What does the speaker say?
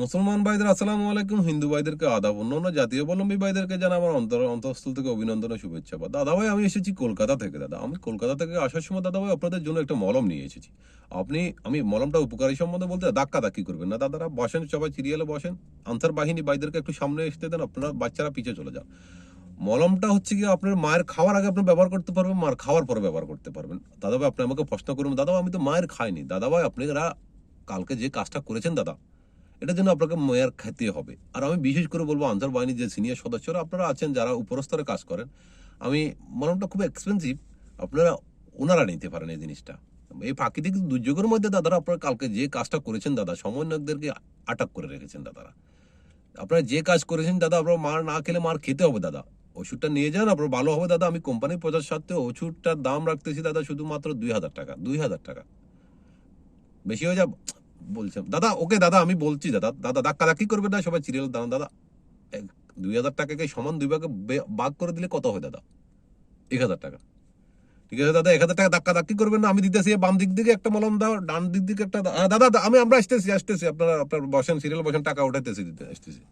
মুসলমান ভাইদের আসসালামু আলাইকুম, হিন্দু ভাইদেরকে আদাব, অন্যান্য জাতীয় অবলম্বী ভাইদেরকে জানা আমার অন্তর অন্তঃস্থল থেকে অভিনন্দন ও শুভেচ্ছা। বা দাদা ভাই, আমি এসেছি কলকাতা থেকে, দাদা। আমি কলকাতা থেকে আসার সময় দাদা ভাই আপনাদের জন্য একটা মলম নিয়ে এসেছি। আপনি, আমি মলমটা উপকারী সম্বন্ধে বলতে ধাক্কা ধাক্কি করবেন না। দাদারা বসেন, সবাই সিরিয়ালে বসেন। আনসার বাহিনী ভাইদেরকে একটু সামনে আসতে দেন, আপনারা বাচ্চারা পিছিয়ে চলে যান। মলমটা হচ্ছে কি আপনার মায়ের খাওয়ার আগে আপনি ব্যবহার করতে পারবেন, মার খাওয়ার পরে ব্যবহার করতে পারবেন। দাদা ভাই, আপনি আমাকে প্রশ্ন করুন। দাদা আমি তো মায়ের খাইনি। দাদা ভাই, আপনারা কালকে যে কাজটা করেছেন, দাদা এটার জন্য আপনাকে মেয়ার খেতে হবে। আর আমি বিশেষ করে বলব, আনসার বাহিনীর যে সিনিয়র সদস্যরা আপনারা আছেন, যারা উপরস্তরে কাজ করেন, আমি মলমটা খুব এক্সপেন্সিভ আপনারা ওনারা নিতে পারেন এই জিনিসটা। এই প্রাকৃতিক দুর্যোগের মধ্যে দাদারা আপনারা কালকে যে কাজটা করেছেন দাদা, সমন্বয়কদেরকে আটক করে রেখেছেন দাদারা। আপনারা যে কাজ করেছেন দাদা, আপনার মার না খেলে মার খেতে হবে দাদা। ওষুধটা নিয়ে যান, আপনার ভালো হবে দাদা। আমি কোম্পানির প্রচার সাথে ওষুধটার দাম রাখতেছি দাদা শুধুমাত্র দুই হাজার টাকা, দুই হাজার টাকা। বেশি হয়ে যা বলছেন দাদা, ওকে দাদা, আমি বলছি, দাদা দাদা ধাক্কা ধাক্কি করবে না, সবাই চিরিয়াল দাদা। এক- দুই হাজার টাকাকে সমান দুই ভাগে বাঘ করে দিলে কত হয়, দাদা? এক হাজার টাকা। ঠিক আছে, দাদা, এক হাজার টাকা ধাক্কা ধাক্কি করবেন না, আমি দিতেছি বাম দিক দিকে একটা মলম দাও, ডান দিক দিকে একটা দা- দাদা আমি, আমরা আসতেছি আসতেছি, আপনারা, আপনার বসেন সিরিয়াল বসেন, টাকা উঠাইতেছি, দিতে, আসতেছি।